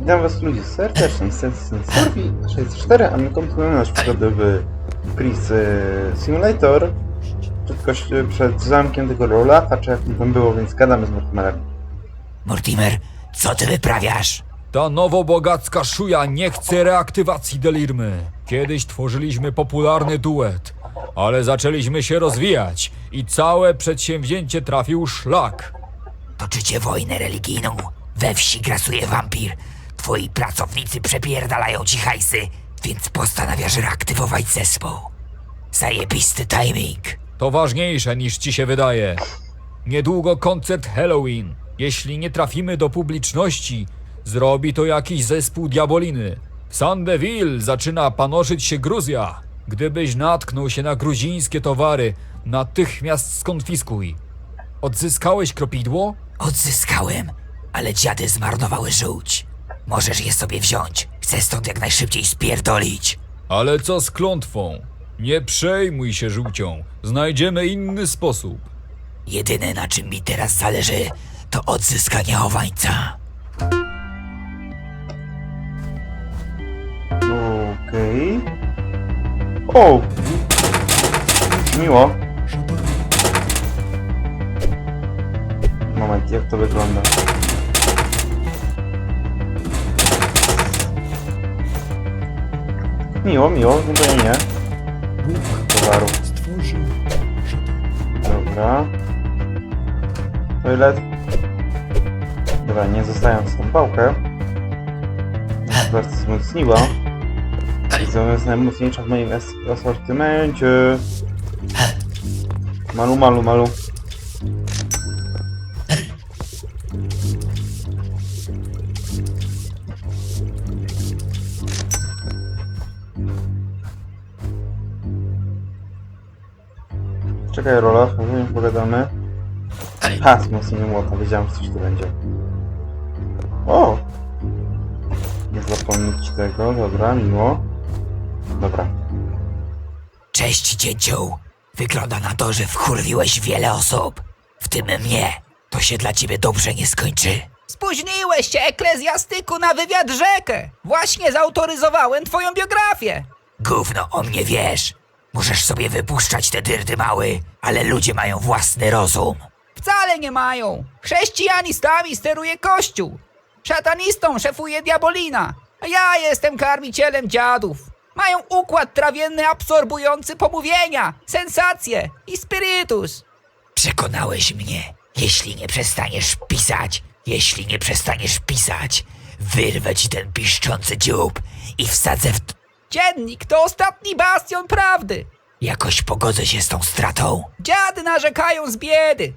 Witam was ludzie serdecznie, Sensorbi 64, a my kontynuujemy nasz przygody w Chris Simulator przed, przed zamkiem tego Rolafa, czy jak tam było, więc gadamy z Mortimerem. Mortimer, co ty wyprawiasz? Ta nowobogacka szuja nie chce reaktywacji Delirmy. Kiedyś tworzyliśmy popularny duet, ale zaczęliśmy się rozwijać i całe przedsięwzięcie trafił szlak. Toczycie wojnę religijną. We wsi grasuje wampir. Twoi pracownicy przepierdalają ci hajsy, więc postanawiasz reaktywować zespół. Zajebisty timing. To ważniejsze niż ci się wydaje. Niedługo koncert Halloween. Jeśli nie trafimy do publiczności, zrobi to jakiś zespół diaboliny. W Sandeville zaczyna panoszyć się Gruzja. Gdybyś natknął się na gruzińskie towary, natychmiast skonfiskuj. Odzyskałeś kropidło? Odzyskałem, ale dziady zmarnowały żółć. Możesz je sobie wziąć. Chcę stąd jak najszybciej spierdolić. Ale co z klątwą? Nie przejmuj się żółcią. Znajdziemy inny sposób. Jedyne na czym mi teraz zależy, to odzyskanie chowańca. Okej. O! Miło. Moment, jak to wygląda? Miło, miło, no to nie. Towaru. Dobra. Toilet. Dobra, nie zostawiam tą pałkę. Bardzo wzmocniła. Widzę, jest najmocniejsza w moim as asortymencie. Malu, malu, malu. Czekaj, Rola, może pogadamy. Ha, wzmocnienie młota, wiedziałem, że coś tu będzie. O! Nie zapomnieć tego, dobra, miło. Dobra. Cześć, dzięcioł. Wygląda na to, że wkurwiłeś wiele osób, w tym mnie. To się dla ciebie dobrze nie skończy. Spóźniłeś się, eklezjastyku, na wywiad rzekę. Właśnie zautoryzowałem twoją biografię. Gówno o mnie wiesz. Możesz sobie wypuszczać te dyrdy mały, ale ludzie mają własny rozum. Wcale nie mają. Chrześcijanistami steruje Kościół. Szatanistą szefuje diabolina. A ja jestem karmicielem dziadów. Mają układ trawienny absorbujący pomówienia, sensacje i spirytus. Przekonałeś mnie. Jeśli nie przestaniesz pisać, jeśli nie przestaniesz pisać, wyrwę ci ten piszczący dziób i wsadzę w... Dziennik to ostatni bastion prawdy. Jakoś pogodzę się z tą stratą. Dziady narzekają z biedy.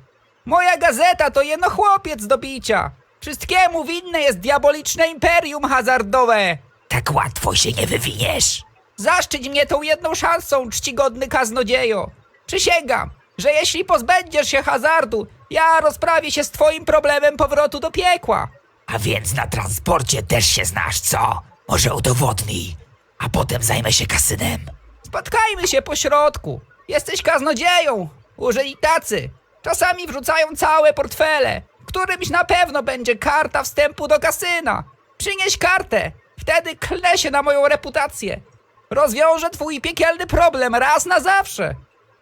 Moja gazeta to jeno chłopiec do bicia. Wszystkiemu winne jest diaboliczne imperium hazardowe. Tak łatwo się nie wywiniesz. Zaszczyć mnie tą jedną szansą, czcigodny kaznodziejo. Przysięgam, że jeśli pozbędziesz się hazardu, ja rozprawię się z twoim problemem powrotu do piekła. A więc na transporcie też się znasz, co? Może udowodnij, a potem zajmę się kasynem. Spotkajmy się po środku. Jesteś kaznodzieją. Użyj tacy. Czasami wrzucają całe portfele. Którymś na pewno będzie karta wstępu do kasyna. Przynieś kartę. Wtedy klnę się na moją reputację. Rozwiążę twój piekielny problem raz na zawsze.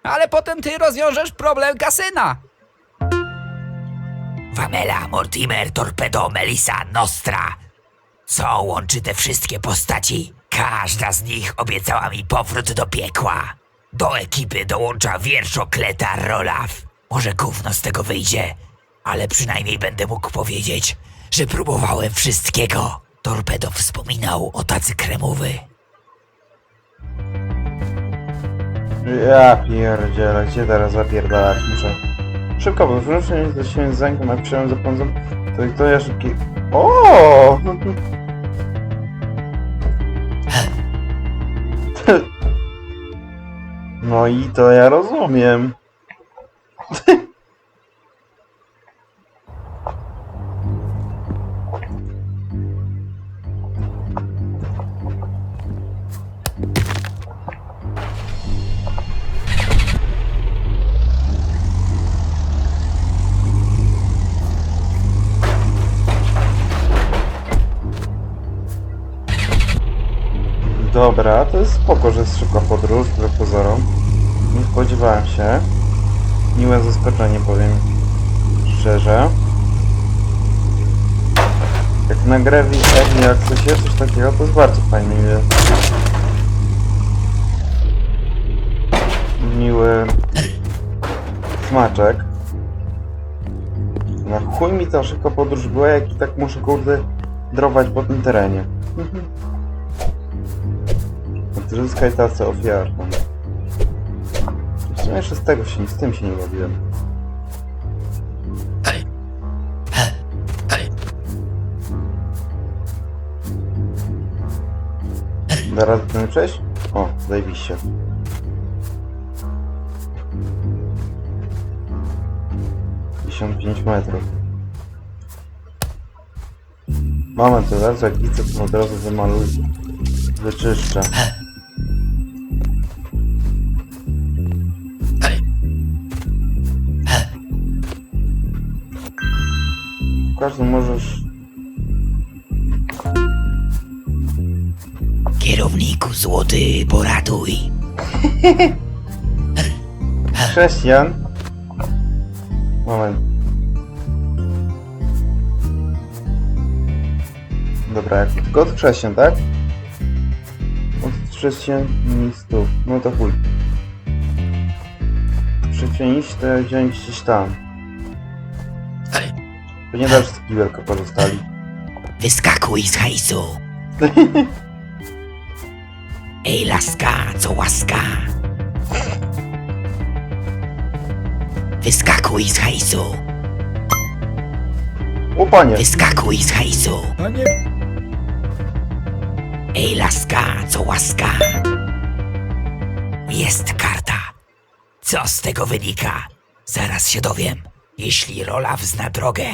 Ale potem ty rozwiążesz problem kasyna. Wamela, Mortimer, Torpedo, Melissa, Nostra. Co łączy te wszystkie postaci? Każda z nich obiecała mi powrót do piekła. Do ekipy dołącza wierszokleta Rolaf. Może gówno z tego wyjdzie, ale przynajmniej będę mógł powiedzieć, że próbowałem wszystkiego. Torpedo wspominał o tacy kremowy. Ja pierdzielę, gdzie teraz zapierdalać muszę? Szybko, bo wrócę siebie z ręką, jak przyjąłem za pądzą, to to ja szybki... O! No i to ja rozumiem. Dobra, to jest spoko, że jest szybka podróż, wbrew pozorom. Nie spodziewałem się. Miłe zaskoczenie, powiem szczerze. Jak na grę w Early coś takiego, to jest bardzo fajny, miły smaczek. Na chuj mi ta szybka podróż była, jak i tak muszę kurde drować po tym terenie. Odzyskaj tacę ofiarną. W sumie jeszcze z tego się, z tym się nie bawiłem. Da radę ten przejść? O, zajebiście. Pięć metrów. Moment, to raz jak widzę, to od razu wymaluję. Wyczyszczę. W każdym możesz... Kierowniku złoty, poratuj. Chrześcijan. Moment. Dobra, jak tylko od chrześcijan, tak? Od chrześcijanistów. No to chuj. Ja wziąłem gdzieś tam. Pewnie dalej z kiberka pozostali. Wyskakuj z hajsu. Ej, laska, co łaska. Wyskakuj z hajsu. O panie! Wyskakuj z hajsu. A nie... Ej, laska, co łaska. Jest karta. Co z tego wynika? Zaraz się dowiem. Jeśli Rolaf zna drogę,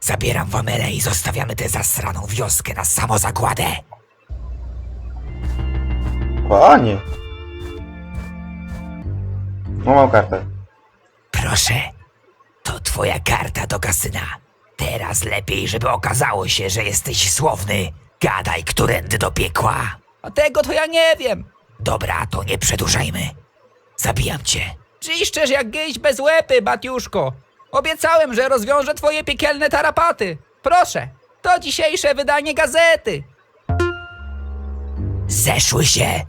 zabieram Wamelę i zostawiamy tę zasraną wioskę na samozagładę. Panie! No mam kartę. Proszę, to twoja karta do kasyna. Teraz lepiej, żeby okazało się, że jesteś słowny. Gadaj, którędy do piekła. A tego to ja nie wiem. Dobra, to nie przedłużajmy. Zabijam cię. Czyszczesz jak gęś bez łepy, Batiuszko. Obiecałem, że rozwiążę twoje piekielne tarapaty. Proszę, to dzisiejsze wydanie gazety. Zeszły się.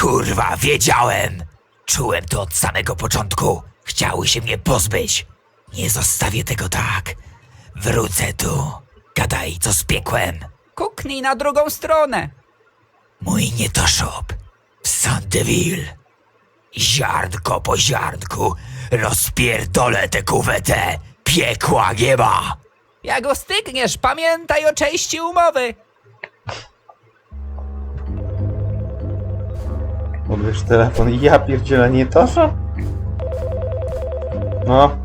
Kurwa, wiedziałem. Czułem to od samego początku. Chciały się mnie pozbyć. Nie zostawię tego tak. Wrócę tu. Gadaj, co z piekłem. Kuknij na drugą stronę. Mój nietoszop w Sandeville. Ziarnko po ziarnku rozpierdolę tę kuwetę. Piekła nie ma. Jak go stykniesz, pamiętaj o części umowy. Odbierz telefon. Ja pierdzielę, nie tosza? No,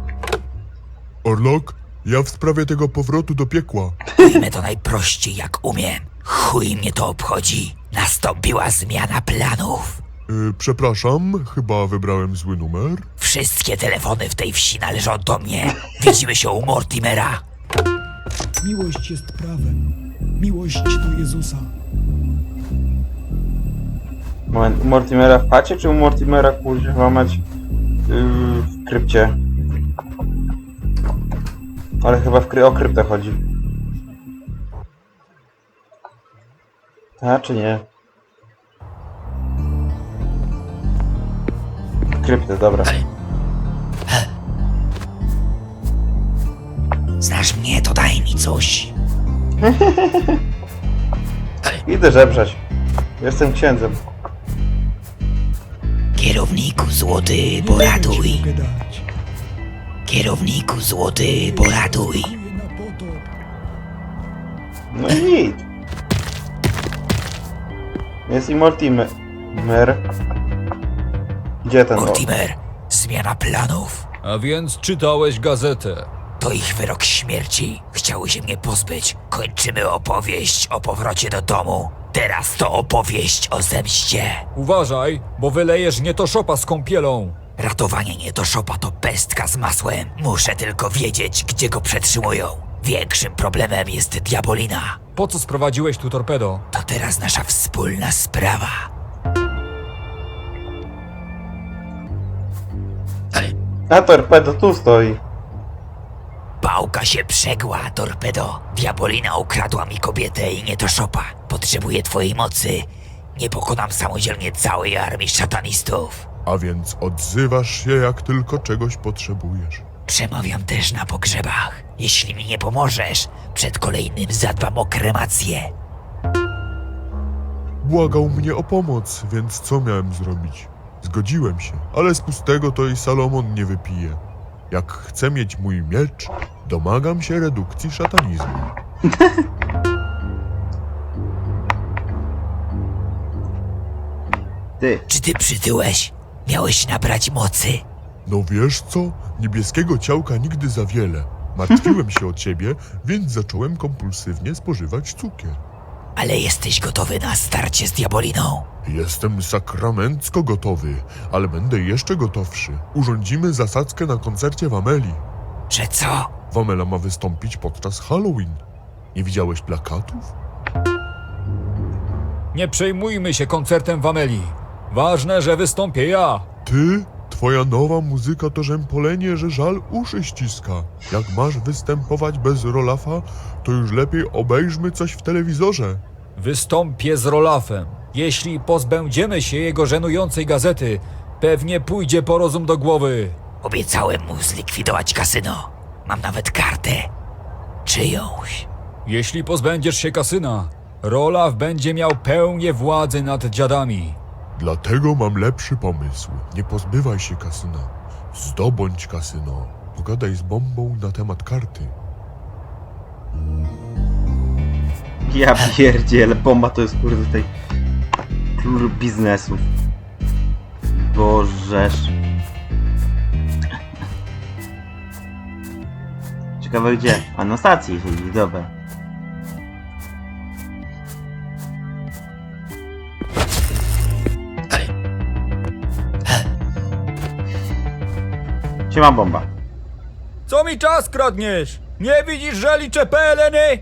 Orlok, ja w sprawie tego powrotu do piekła. Ujmę to najprościej jak umiem. Chuj mnie to obchodzi. Nastąpiła zmiana planów. Yy, przepraszam, chyba wybrałem zły numer. Wszystkie telefony w tej wsi należą do mnie. Widzimy się u Mortimera. Miłość jest prawem. Miłość do Jezusa. moment. U Mortimera w chacie, czy u Mortimera kurwa mać yy, w krypcie? Ale chyba w kry o kryptę chodzi. A czy nie? W kryptę, dobra. Znasz mnie, to daj mi coś. Idę żebrzeć. Jestem księdzem. Kierowniku złoty, dać. Kierowniku złoty, potop. No i nic. Jest i Mortimer. Gdzie ten? O, Mortimer, zmiana planów. A więc czytałeś gazetę. To ich wyrok śmierci. Chciały się mnie pozbyć. Kończymy opowieść o powrocie do domu. Teraz to opowieść o zemście. Uważaj, bo wylejesz nietoszopa z kąpielą. Ratowanie nietoszopa to pestka z masłem. Muszę tylko wiedzieć, gdzie go przetrzymują. Większym problemem jest diabolina. po co sprowadziłeś tu torpedo? To teraz nasza wspólna sprawa. A torpedo tu stoi. Pałka się przegła, torpedo. Diabolina ukradła mi kobietę i nie to szopa. Potrzebuję twojej mocy. Nie pokonam samodzielnie całej armii szatanistów. A więc odzywasz się, jak tylko czegoś potrzebujesz. Przemawiam też na pogrzebach. Jeśli mi nie pomożesz, przed kolejnym zadbam o kremację. Błagał mnie o pomoc, więc co miałem zrobić? Zgodziłem się, ale z pustego to i Salomon nie wypije. Jak chcę mieć mój miecz, domagam się redukcji szatanizmu. Ty, Czy ty przytyłeś? Miałeś nabrać mocy. No wiesz co? Niebieskiego ciałka nigdy za wiele. Martwiłem się o ciebie, więc zacząłem kompulsywnie spożywać cukier. Ale jesteś gotowy na starcie z diaboliną. Jestem sakramencko gotowy, ale będę jeszcze gotowszy. Urządzimy zasadzkę na koncercie w Ameli. Że co? Wamela ma wystąpić podczas Halloween. Nie widziałeś plakatów? Nie przejmujmy się koncertem w Amelii. Ważne, że wystąpię ja. Ty? Twoja nowa muzyka to rzępolenie, że żal uszy ściska. Jak masz występować bez Rolafa, to już lepiej obejrzmy coś w telewizorze. Wystąpię z Rolafem. Jeśli pozbędziemy się jego żenującej gazety, pewnie pójdzie po rozum do głowy. Obiecałem mu zlikwidować kasyno. Mam nawet kartę. Czyjąś. Jeśli pozbędziesz się kasyna, Rolaf będzie miał pełnię władzy nad dziadami. Dlatego mam lepszy pomysł. Nie pozbywaj się kasyna. Zdobądź kasyno. Pogadaj z bombą na temat karty. ja pierdzielę, bomba to jest kurde tej król biznesu. Bożeż. Ciekawe gdzie? A na stacji siedzi, dobra. Siema bomba. Co mi czas kradniesz? Nie widzisz, że liczę peleny?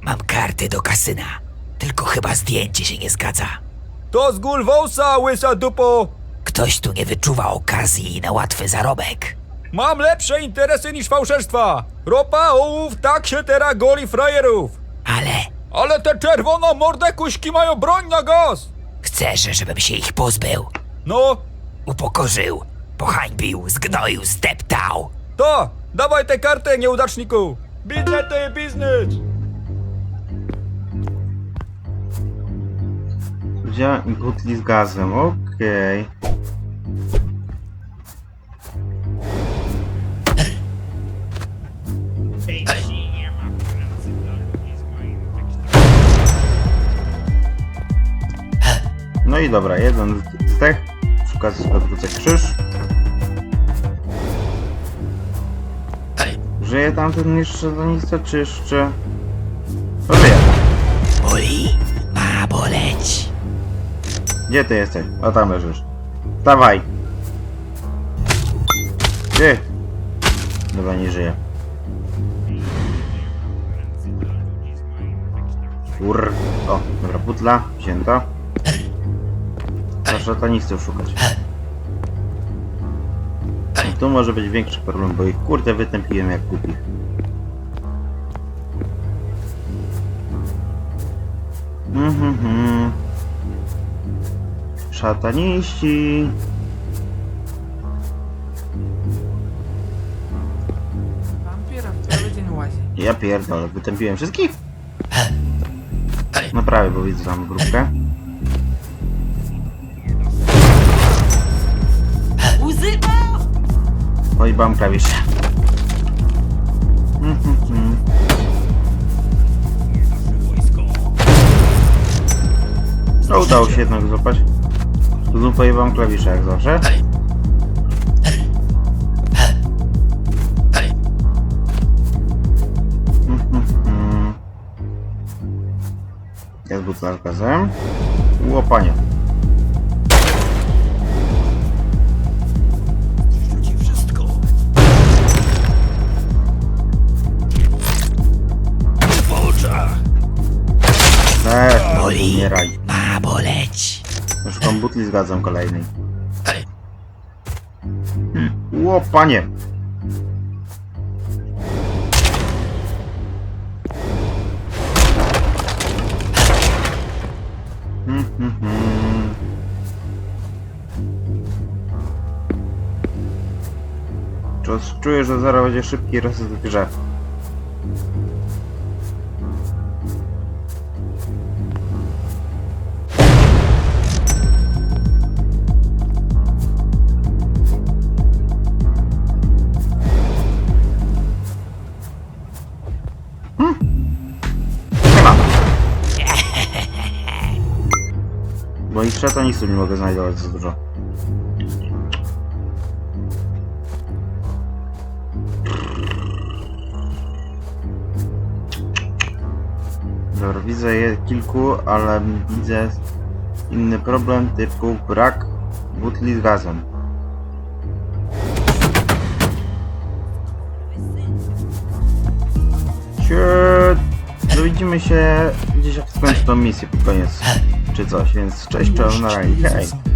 Mam kartę do kasyna. Tylko chyba zdjęcie się nie zgadza. To z Gulwousa, łysa dupo! Ktoś tu nie wyczuwa okazji na łatwy zarobek. Mam lepsze interesy niż fałszerstwa! Ropa, ołów, tak się teraz goli frajerów! Ale Ale te czerwono morde kuśki mają broń na gaz! chcesz, żebym się ich pozbył. No, Upokorzył, pohańbił, zgnoił, zdeptał. to, dawaj tę kartę, nieudaczniku! Biznes to jest biznes! Wziąłem butli z gazem, okej. No i dobra, jeden zdech. Szuka odwrócę krzyż. Żyje tamten jeszcze zanista, czy jeszcze... Żyje. Boli, ma boleć. Gdzie ty jesteś? O tam leżysz. Dawaj! Ty! Dobra, nie żyje. Kur... O, dobra, butla, wzięta. Proszę satanistów szukać. Tu może być większy problem, bo ich kurde wytępiłem jak głupich. Mhm, mhm. Szataniści. Wampira w cały dzień łazi. Ja pierdolę, wytępiłem wszystkich? Prawie, bo widzę tam grupkę. Pojebałem klawisze. Mhm, mhm. No udało się jednak złapać. Znów pojebałem klawisze jak zawsze. Butla z gazem. Łopanie. Boli. umieraj. Ma boleć. Szukam butli, zgadzam kolejnej. Hmm. Ło, panie! Hmm, hmm, hmm. Czu- Czuję, że zaraz będzie szybki reset w grze. Bo ich szata nic tu nie mogę znajdować za dużo. Dobra, widzę je kilku, ale widzę inny problem typu brak butli z gazem. Ciut. No widzimy się gdzieś jak skończę tą misję pod koniec, czy coś, więc cześć, cześć, na razie, hej.